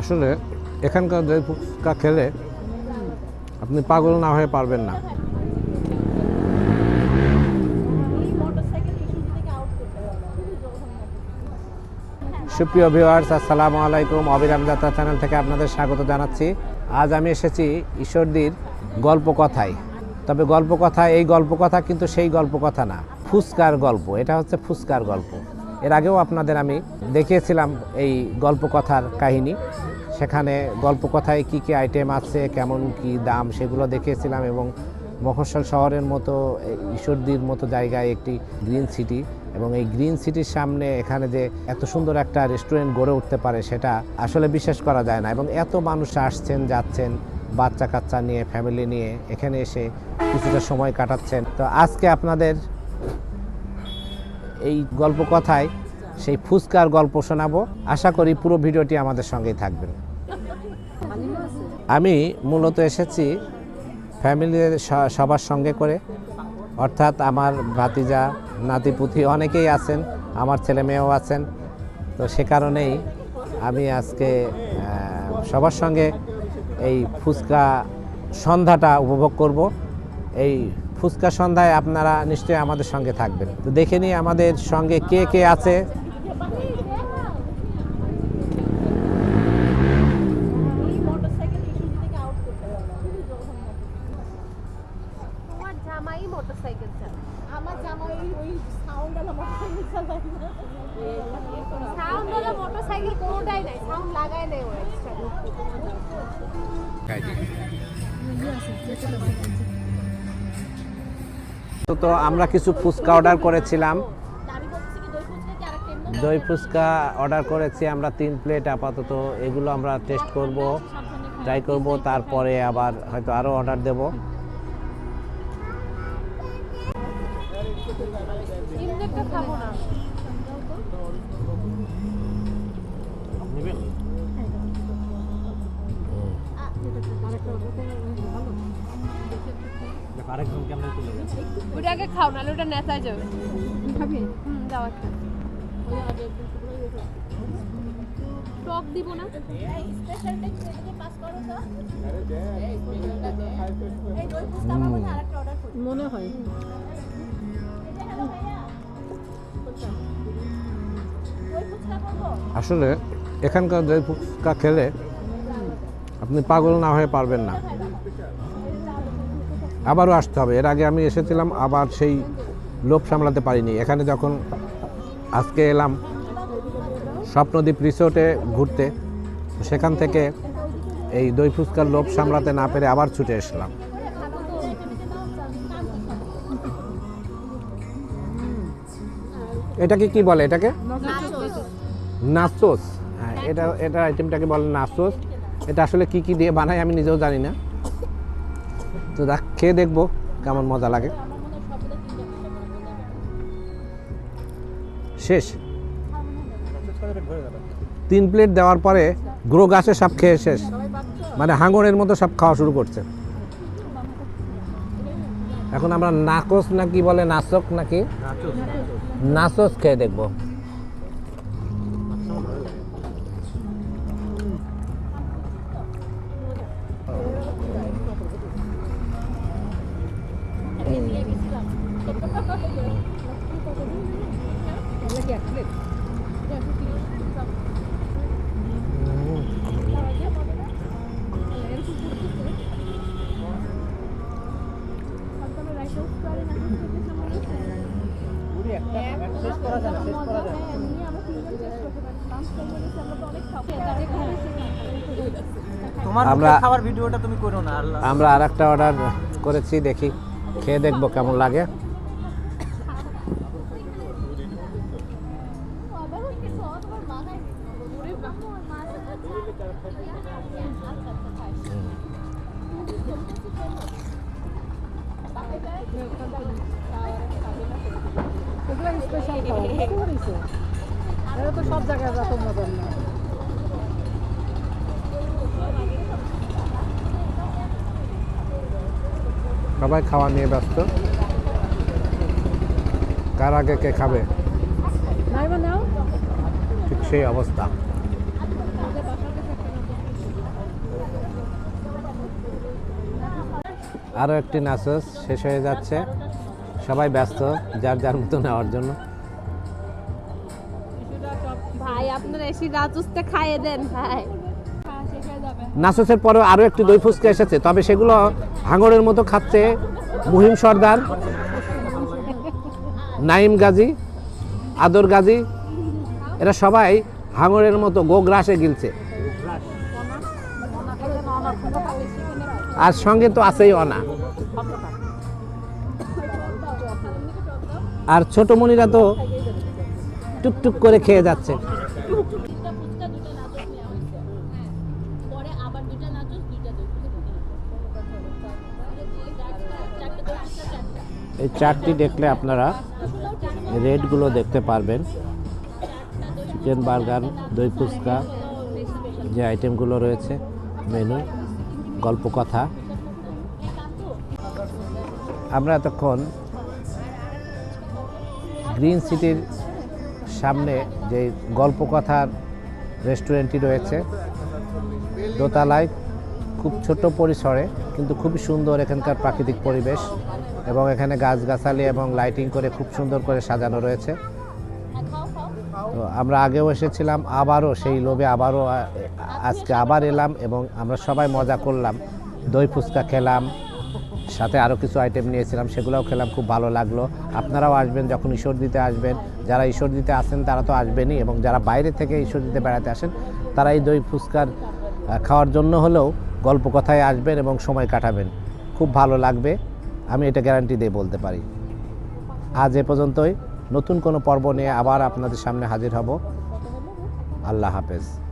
আসলে এখানকার দই খেলে আপনি পাগল না হয়ে পারবেন না। সুপ্রিয় ভিউয়ার্স আসসালামু আলাইকুম। অবিরাম যাত্রা চ্যানেল থেকে আপনাদের স্বাগত জানাচ্ছি। আজ আমি এসেছি ঈশ্বরদীর গল্প কথায় তবে গল্প কথা এই গল্প কথা কিন্তু সেই গল্প কথা না, ফুচকার গল্প। এটা হচ্ছে ফুচকার গল্প। এর আগেও আপনাদের আমি দেখিয়েছিলাম এই গল্প কথার কাহিনী। সেখানে গল্প কথায় কি কি আইটেম আছে, কেমন কি দাম সেগুলো দেখিয়েছিলাম এবং মফস্বল শহরের মতো, ঈশ্বরদীর মতো জায়গায় একটি গ্রিন সিটি এবং এই গ্রিন সিটির সামনে এখানে যে এত সুন্দর একটা রেস্টুরেন্ট গড়ে উঠতে পারে সেটা আসলে বিশ্বাস করা যায় না এবং এত মানুষ আসছেন, যাচ্ছেন, বাচ্চা কাচ্চা নিয়ে ফ্যামিলি নিয়ে, এখানে এসে কিছুটা সময় কাটাচ্ছেন। তো আজকে আপনাদের এই গল্প কথায় সেই ফুচকার গল্প শোনাবো। আশা করি পুরো ভিডিওটি আমাদের সঙ্গেই থাকবেন আমি মূলত এসেছি ফ্যামিলির সবার সঙ্গে করে। অর্থাৎ আমার ভাতিজা নাতিপুতি অনেকেই আছেন, আমার ছেলে মেয়েও আছেন। তো সে কারণেই আমি আজকে সবার সঙ্গে এই ফুচকা সন্ধ্যাটা উপভোগ করব। এই ফুচকা সন্ধ্যায় আপনারা নিশ্চয়ই আমাদের সঙ্গে থাকবেন। তো দেখে নিই আমাদের সঙ্গে কে কে আছে। মোটরসাইকেল তো আমরা কিছু ফুচকা অর্ডার করেছিলাম। দই ফুচকা অর্ডার করেছি, আমরা তিন প্লেট আপাতত, এগুলো আমরা টেস্ট করব ট্রাই করব, তারপরে আবার হয়তো আরও অর্ডার দেব। ওটা আগে খাও নাহলে ওটা নেতা যাবে। খাবি? হুম দাও একটা। টক দিব না? মনে হয়। আরেকটা অর্ডার করি মনে হয় এটা হ্যালো ভাইয়া দই ফুচকা করব আসলে এখানকার দই ফুচকা খেলে আপনি পাগল না হয়ে পারবেন না। আবারও আসতে হবে। এর আগে আমি এসেছিলাম, আবার সেই লোভ সামলাতে পারিনি। এখানে যখন আজকে এলাম, স্বপ্নদ্বীপ রিসোর্টে ঘুরতে, সেখান থেকে এই দই ফুচকার লোভ সামলাতে না পেরে আবার ছুটে এসলাম। এটাকে কি বলে এটাকে? নাচোস। হ্যাঁ এটা এটা আইটেমটাকে বলে নাচোস। এটা আসলে কি কি দিয়ে বানায় আমি নিজেও জানি না। তো দেখ খেয়ে দেখব কেমন মজা লাগে। শেষ। তিন প্লেট দেওয়ার পরে গ্রো গাছে সব খেয়ে শেষ। মানে হাঙরের মতো সব খাওয়া শুরু করছে। এখন আমরা নাকস নাকি বলে নাচক নাকি? নাচোস খেয়ে দেখব। তোমার আমরা- খাবার ভিডিওটা তুমি করো না আমরা আর একটা অর্ডার করেছি দেখি। খেয়ে দেখব কেমন লাগে। এগুলো স্পেশাল খাবার বুঝতে পেরেছ এটা তো সব জায়গায় যত মজার না সবাই খাওয়া নিয়ে ব্যস্ত। কার আগে কে খাবে? নাও। সেই অবস্থা। আরও একটি নাচস শেষ হয়ে যাচ্ছে। সবাই ব্যস্ত যার যার মতো নেওয়ার জন্য। ভাই আপনারা এসে রাজুসতে খাইয়ে দেন ভাই। নাচসের পরে আরও একটি দই ফুচকা এসেছে তবে সেগুলো হাঙরের মতো খাচ্ছে মুহিম সর্দার নাইম গাজী আদর গাজী। এরা সবাই হাঙরের মতো গোগ্রাসে গিলছে। আর সঙ্গে তো আছেই অনা। আর ছোট মনিরা তো টুকটুক করে খেয়ে যাচ্ছে। এই চারটি দেখলে আপনারা রেটগুলো দেখতে পারবেন। চিকেন বার্গার, দই ফুচকা, যে আইটেমগুলো রয়েছে মেনু গল্প কথা। আমরা এতক্ষণ গ্রিন সিটির সামনে যে গল্প কথার রেস্টুরেন্টটি রয়েছে, দোতলায় খুব ছোট পরিসরে, কিন্তু খুবই সুন্দর এখানকার প্রাকৃতিক পরিবেশ এবং এখানে গাছগাছালি এবং লাইটিং করে খুব সুন্দর করে সাজানো রয়েছে। তো আমরা আগেও এসেছিলাম, আবারও সেই লোভে আবারও আজকে আবার এলাম এবং আমরা সবাই মজা করলাম। দই ফুচকা খেলাম, সাথে আরও কিছু আইটেম নিয়েছিলাম, সেগুলোও খেলাম, খুব ভালো লাগল। আপনারাও আসবেন যখন ঈশ্বর দিতে আসবেন। যারা ঈশ্বর দিতে আসেন, তারা তো আসবেনই এবং যারা বাইরে থেকে ঈশ্বর দিতে বেড়াতে আসেন, তারা এই দই ফুচকার খাওয়ার জন্য হলেও গল্প কথায় আসবেন এবং সময় কাটাবেন। খুব ভালো লাগবে, আমি এটা গ্যারান্টি দিয়ে বলতে পারি। আজ এ পর্যন্তই। নতুন কোনো পর্ব নিয়ে আবার আপনাদের সামনে হাজির হব। আল্লাহ হাফেজ।